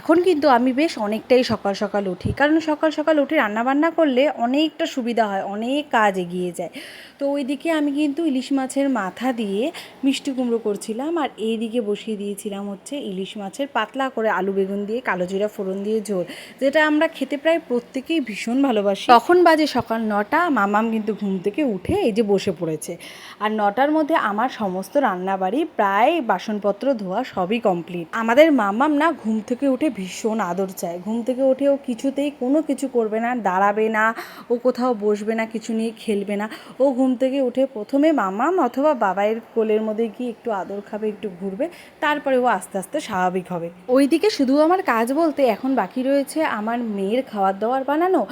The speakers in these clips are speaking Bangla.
এখন কিন্তু আমি বেশ অনেকটাই সকাল সকাল উঠি। কারণ সকাল সকাল উঠে রান্নাবান্না করলে অনেকটা সুবিধা হয়, অনেক কাজ এগিয়ে যায়। তো ওইদিকে আমি কিন্তু ইলিশ মাছের মাথা দিয়ে মিষ্টি কুমড়ো করছিলাম আর এই দিকে বসিয়ে দিয়েছিলাম হচ্ছে ইলিশ মাছের পাতলা করে আলু বেগুন দিয়ে, কালো জিরা ফোড়ন দিয়ে ঝোল, যেটা আমরা খেতে প্রায় প্রত্যেকেই ভীষণ ভালোবাসি। তখন বাজে সকাল নটা, মামাম কিন্তু ঘুম থেকে উঠে এই যে বসে পড়েছে। আর নটার মধ্যে আমার সমস্ত রান্নাবাড়ি প্রায় বাসনপত্র ধোয়া সবই কমপ্লিট। আমাদের মামাম না ঘুম থেকে উঠে ভীষণ আদর চায়। ঘুম থেকে উঠে ও কিছুতেই কোনো কিছু করবে না, দাঁড়াবে না, ও কোথাও বসবে না, কিছু নিয়ে খেলবে না। ও ঘুম থেকে উঠে প্রথমে মামাম অথবা বাবাইয়ের কোলের মধ্যে গিয়ে একটু আদর খাবে, একটু ঘুরবে, তারপরে ও আস্তে আস্তে স্বাভাবিক হবে। ওইদিকে শুধু আমার কাজ বলতে এখন বাকি রয়েছে আমার মেয়ের খাবার দাবার বানানো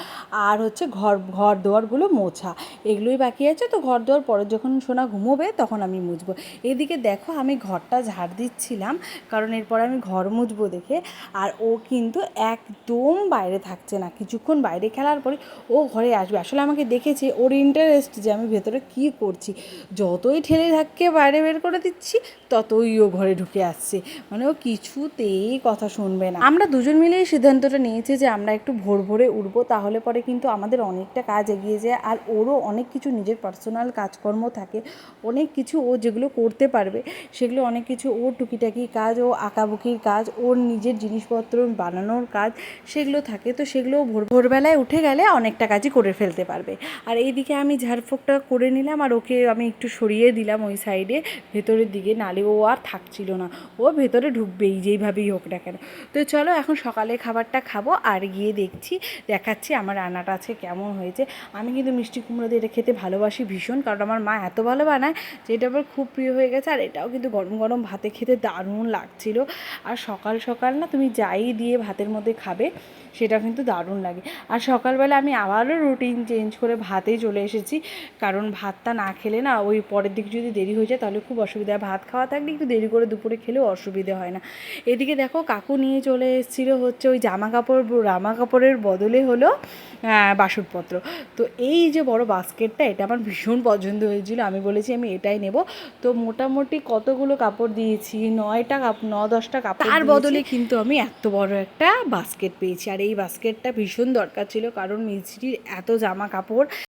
আর হচ্ছে ঘর ঘর দোয়ারগুলো মোছা। এগুলোই বাকি আছে তো ঘর দোয়ার পরে যখন সোনা ঘুমোবে তখন আমি মুছবো। এদিকে দেখো আমি ঘরটা ঝাড় দিচ্ছিলাম, কারণ এরপর আমি ঘর মুছবো দেখে। আর ও কিন্তু একদম বাইরে থাকছে না। কিছুক্ষণ বাইরে খেলার পরে ও ঘরে আসবে। আসলে আমাকে দেখেছে ওর ইন্টারেস্ট যে আমি ভেতরে কী করছি। যতই ঠেলে ধাক্কে বাইরে বের করে দিচ্ছি, ততই ও ঘরে ঢুকে আসছে। মানে ও কিছুতেই কথা শুনবে না। আমরা দুজন মিলে সিদ্ধান্তটা নিয়েছি যে আমরা একটু ভোর ভোরে উঠবো, তাহলে পরে কিন্তু আমাদের অনেকটা কাজ এগিয়ে যায়। আর ওরও অনেক কিছু নিজের পার্সোনাল কাজকর্ম থাকে। অনেক কিছু ও যেগুলো করতে পারবে, সেগুলো অনেক কিছু ওর টুকিটাকি কাজ, ও আঁকাবুকির কাজ, ওর নিজের জিনিসপত্র বানানোর কাজ সেগুলো থাকে, তো সেগুলো ভোর, ভোরবেলায় উঠে গেলে অনেকটা কাজই করে ফেলতে পারবে। আর এইদিকে আমি ঝাড়ফুঁকটা করে নিলাম আর ওকে আমি একটু সরিয়ে দিলাম ওই সাইডে। ভেতরের দিকে নালে ও আর থাকছিল না, ও ভেতরে ঢুকবেই যেইভাবেই হোক না কেন। তো চলো এখন সকালে খাবারটা খাব আর গিয়ে দেখছি, দেখাচ্ছি আমার রান্নাটা আছে কেমন হয়েছে। আমি কিন্তু মিষ্টি কুমড়ো দিয়ে এটা খেতে ভালোবাসি ভীষণ, কারণ আমার মা এত ভালো বানায় যে এটা আমার খুব প্রিয় হয়ে গেছে। আর এটাও কিন্তু গরম গরম ভাতে খেতে দারুণ লাগছিল। আর সকাল সকাল না তুমি যাই দিয়ে ভাতের মধ্যে খাবে, সেটা কিন্তু দারুণ লাগে। আর সকালবেলা আমি আবারও রুটিন চেঞ্জ করে ভাতেই চলে এসেছি, কারণ ভাতটা না খেলে না ওই পরের দিক যদি দেরি হয়ে যায় তাহলে খুব অসুবিধা। হয় ভাত খাওয়া থাকলে একটু দেরি করে দুপুরে খেলেও অসুবিধে হয় না। এদিকে দেখো কাকু নিয়ে চলে এসেছিল হচ্ছে ওই জামা কাপড় জামা কাপড়ের বদলে হলো বাসনপত্র। তো এই যে বড় বাস্কেটটা এটা আমার ভীষণ পছন্দ হয়েছিল। আমি বলেছি আমি এটাই নেব। তো মোটামুটি কতগুলো কাপড় দিয়েছি? নয়টা কাপ ন দশটা কাপড় তার বদলে কিন্তু আমি এত বড় একটা বাস্কেট পেয়েছি। আর এই বাস্কেটটা ভীষণ দরকার ছিল কারণ মিস্ত্রির এত জামা কাপড়